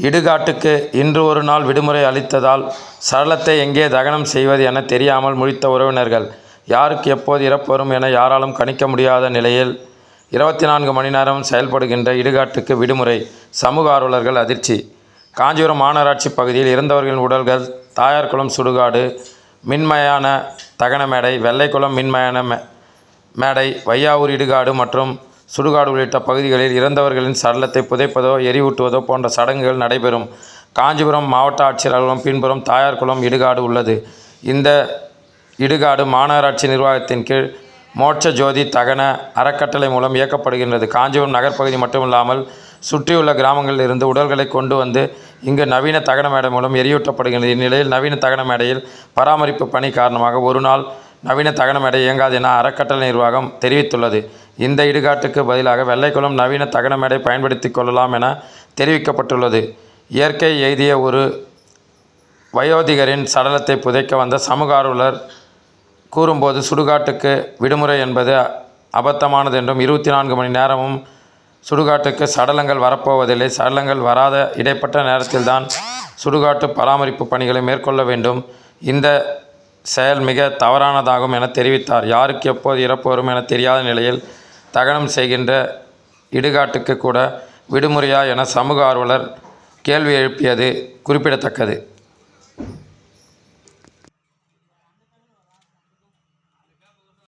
இடுகாட்டுக்கு இன்று ஒரு நாள் விடுமுறை அளித்ததால் சடலத்தை எங்கே தகனம் செய்வது என தெரியாமல் முழித்த உறவினர்கள் யாருக்கு எப்போது இறப்பு வரும் என யாராலும் கணிக்க முடியாத நிலையில் இருபத்தி நான்கு மணி நேரம் செயல்படுகின்ற இடுகாட்டுக்கு விடுமுறை சமூக ஆர்வலர்கள் அதிர்ச்சி. காஞ்சிபுரம் மாநகராட்சி பகுதியில் இறந்தவர்களின் உடல்கள் தாயார்குளம் சுடுகாடு மின்மயான தகன மேடை வெள்ளைக்குளம் மின்மயான மே- மேடை வையாவூர் இடுகாடு மற்றும் சுடுகாடு உள்ளிட்ட பகுதிகளில் இறந்தவர்களின் சடலத்தை புதைப்பதோ எரிவூட்டுவதோ போன்ற சடங்குகள் நடைபெறும். காஞ்சிபுரம் மாவட்ட ஆட்சியர் அலுவலகம் பின்புறம் தாயார்குளம் இடுகாடு உள்ளது. இந்த இடுகாடு மாநகராட்சி நிர்வாகத்தின் கீழ் மோட்ச ஜோதி தகன அறக்கட்டளை மூலம் இயக்கப்படுகின்றது. காஞ்சிபுரம் நகர்ப்பகுதி மட்டுமில்லாமல் சுற்றியுள்ள கிராமங்களில் இருந்து உடல்களை கொண்டு வந்து இங்கு நவீன தகன மேடை மூலம் எரியூட்டப்படுகின்றது இந்நிலையில் நவீன தகன மேடையில் பராமரிப்பு பணி காரணமாக ஒரு நாள் நவீன தகன மேடை இயங்காது என அறக்கட்டளை நிர்வாகம் தெரிவித்துள்ளது. இந்த இடுகாட்டுக்கு பதிலாக வெள்ளைக்குளம் நவீன தகன மேடை பயன்படுத்திக் கொள்ளலாம் என தெரிவிக்கப்பட்டுள்ளது. இயற்கை எய்திய ஒரு வயோதிகரின் சடலத்தை புதைக்க வந்த சமூக ஆர்வலர் கூறும்போது சுடுகாட்டுக்கு விடுமுறை என்பது அபத்தமானது என்றும் இருபத்தி நான்கு மணி நேரமும் சுடுகாட்டுக்கு சடலங்கள் வரப்போவதில்லை. சடலங்கள் வராத இடைப்பட்ட நேரத்தில்தான் சுடுகாட்டு பராமரிப்பு பணிகளை மேற்கொள்ள வேண்டும். இந்த செயல் மிக தவறானதாகும் என தெரிவித்தார். யாருக்கு எப்போது இறப்பு வரும் என தெரியாத நிலையில் தகனம் செய்கின்ற இடுகாட்டுக்கு கூட விடுமுறையா என சமூக ஆர்வலர் கேள்வி எழுப்பியது குறிப்பிடத்தக்கது.